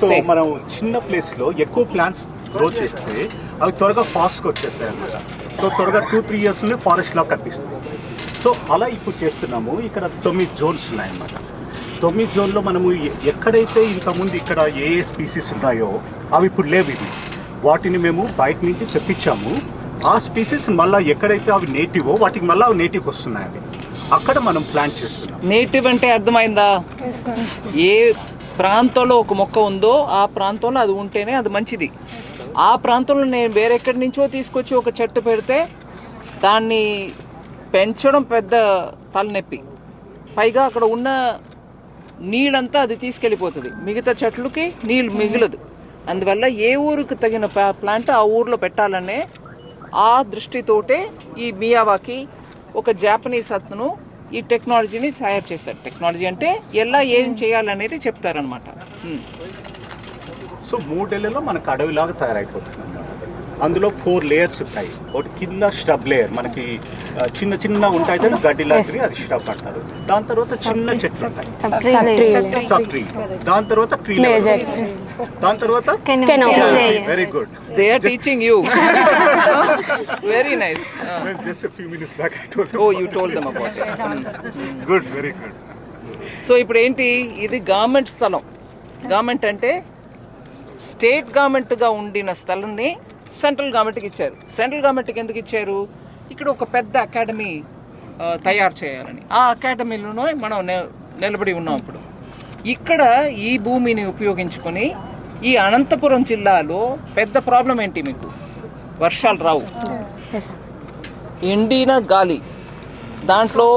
So. మనం చిన్న ప్లేస్లో ఎక్కువ ప్లాంట్స్ గ్రో చేస్తే అవి త్వరగా ఫాస్ట్ వచ్చేస్తాయి అన్నమాట. సో త్వరగా టూ త్రీ ఇయర్స్ నుండి ఫారెస్ట్ లా కనిపిస్తుంది సో అలా ఇప్పుడు చేస్తున్నాము. ఇక్కడ తొమ్మిది జోన్స్ ఉన్నాయన్నమాట. తొమ్మిది జోన్లో మనము ఎ- ఎక్కడైతే ఇంతకుముందు ఇక్కడ ఏ ఏ స్పీసీస్ ఉన్నాయో అవి ఇప్పుడు లేవు ఇవి. వాటిని మేము బయట నుంచి తెప్పించాము. ఆ స్పీసీస్ మళ్ళీ ఎక్కడైతే అవి నేటివో వాటికి మళ్ళీ అవి నేటివ్ వస్తున్నాయి అక్కడ మనం ప్లాంట్ చేస్తున్నాం. నేటివ్ అంటే అర్థమైందా? ఏ ప్రాంతంలో ఒక మొక్క ఉందో ఆ ప్రాంతంలో అది ఉంటేనే అది మంచిది. ఆ ప్రాంతంలో నేను వేరెక్కడి నుంచో తీసుకొచ్చి ఒక చెట్టు పెడితే దాన్ని పెంచడం పెద్ద తలనొప్పి. పైగా అక్కడ ఉన్న నీళ్ళంతా అది తీసుకెళ్ళిపోతుంది. మిగతా చెట్లకి నీళ్ళు మిగలదు. అందువల్ల ఏ ఊరికి తగిన ప్లా- ప్లాంట్ ఆ ఊర్లో పెట్టాలనే ఆ దృష్టితోటే ఈ మియావాకి ఒక జాపనీస్ అతను ఈ టెక్నాలజీని తయారు చేశారు. టెక్నాలజీ అంటే ఎలా ఏం చేయాలనేది చెప్తారనమాట సో మూడేళ్ళలో మనకు అడవిలాగా తయారైపోతుంది. అందులో ఫోర్ లేయర్స్ ఉంటాయి. ఒకటి కింద స్hrub లేయర్. మనకి చిన్న చిన్న ఉంటాయి కదా గడ్డి లాంటివి అది స్hrub అంటారు. దాని తర్వాత చిన్న చెట్లు ఉంటాయి. సబ్ ట్రీ దాని తర్వాత ట్రీ దాని తర్వాత very good they are teaching you very nice just few minutes back I told oh you told them about good very good so ఇప్పుడు ఏంటి ఇది గవర్నమెంట్ స్థలం. గవర్నమెంట్ అంటే స్టేట్ గవర్నమెంట్గా ఉండిన స్థలంని సెంట్రల్ గవర్నమెంట్కి ఇచ్చారు. సెంట్రల్ గవర్నమెంట్కి ఎందుకు ఇచ్చారు? ఇక్కడ ఒక పెద్ద అకాడమీ తయారు చేయాలని. ఆ అకాడమీలోనే మనం నిలబడి ఉన్నాం ఇప్పుడు. ఇక్కడ ఈ భూమిని ఉపయోగించుకొని ఈ అనంతపురం జిల్లాలో పెద్ద ప్రాబ్లం ఏంటి మీకు? వర్షాలు రావు. ఎండిన గాలి. దాంట్లో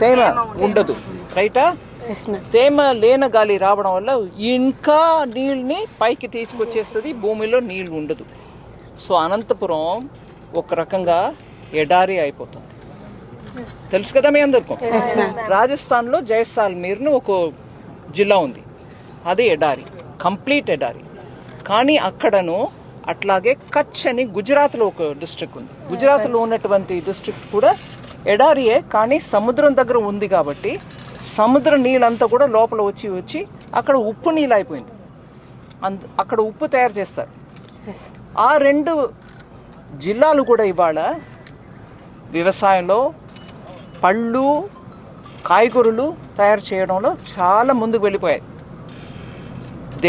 తేమ ఉండదు. రైటా? తేమ లేని గాలి రావడం వల్ల ఇంకా నీళ్ళని పైకి తీసుకొచ్చేస్తుంది భూమిలో నీళ్ళు ఉండదు. సో అనంతపురం ఒక రకంగా ఎడారి అయిపోతుంది. తెలుసు కదా మీ అందరికీ? రాజస్థాన్లో జైసాల్మీర్ను ఒక జిల్లా ఉంది. అది ఎడారి కంప్లీట్ ఎడారి. కానీ అక్కడను అట్లాగే కచ్ అని గుజరాత్లో ఒక డిస్ట్రిక్ట్ ఉంది. గుజరాత్లో ఉన్నటువంటి డిస్ట్రిక్ట్ కూడా ఎడారియే కానీ సముద్రం దగ్గర ఉంది కాబట్టి సముద్ర నీళ్ళంతా కూడా లోపల వచ్చి వచ్చి అక్కడ ఉప్పు నీళ్ళు అయిపోయింది. అంత అక్కడ ఉప్పు తయారు చేస్తారు. ఆ రెండు జిల్లాలు కూడా ఇవాళ వ్యవసాయంలో పళ్ళు కాయగూరలు తయారు చేయడంలో చాలా ముందుకు వెళ్ళిపోయాయి.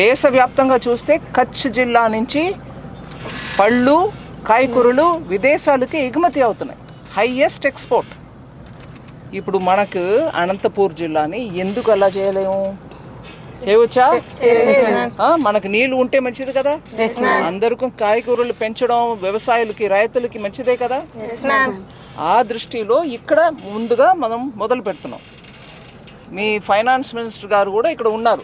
దేశవ్యాప్తంగా చూస్తే కచ్ జిల్లా నుంచి పళ్ళు కాయగూరలు విదేశాలకి ఎగుమతి అవుతున్నాయి. Highest export. ఇప్పుడు మనకు అనంతపూర్ జిల్లాని ఎందుకు అలా చేయలేము? చేయవచ్చా? మనకు నీళ్ళు ఉంటే మంచిది కదా? అందరికీ కాయగూరలు పెంచడం వ్యవసాయులకి రైతులకి మంచిదే కదా? ఆ దృష్టిలో ఇక్కడ ముందుగా మనం మొదలు పెడుతున్నాం. మీ ఫైనాన్స్ మినిస్టర్ గారు కూడా ఇక్కడ ఉన్నారు.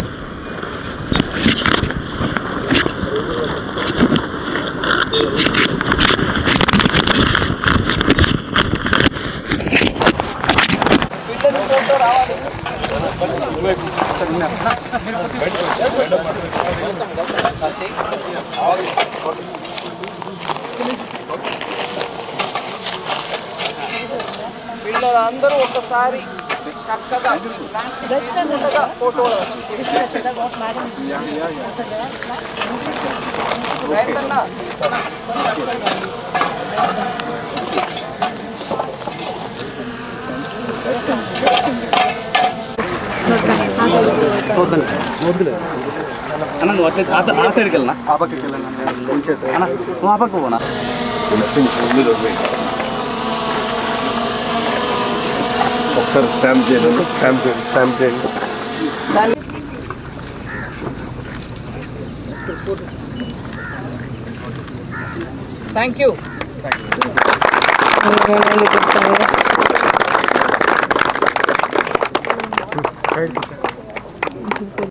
పిల్లలందరూ ఒకసారి చక్కగా ఉండగా ఫోటో రైతన్న అన్న నువ్వు అట్లే ఆ- ఆ సైడ్కి వెళ్ళనా? అన్న నువ్వు ఆ పక్క పోనా? ఒకసారి స్టాంప్ చేయండి స్టాంప్ చేయండి స్టాంప్ చేయండి. థ్యాంక్ యూ చెప్తాను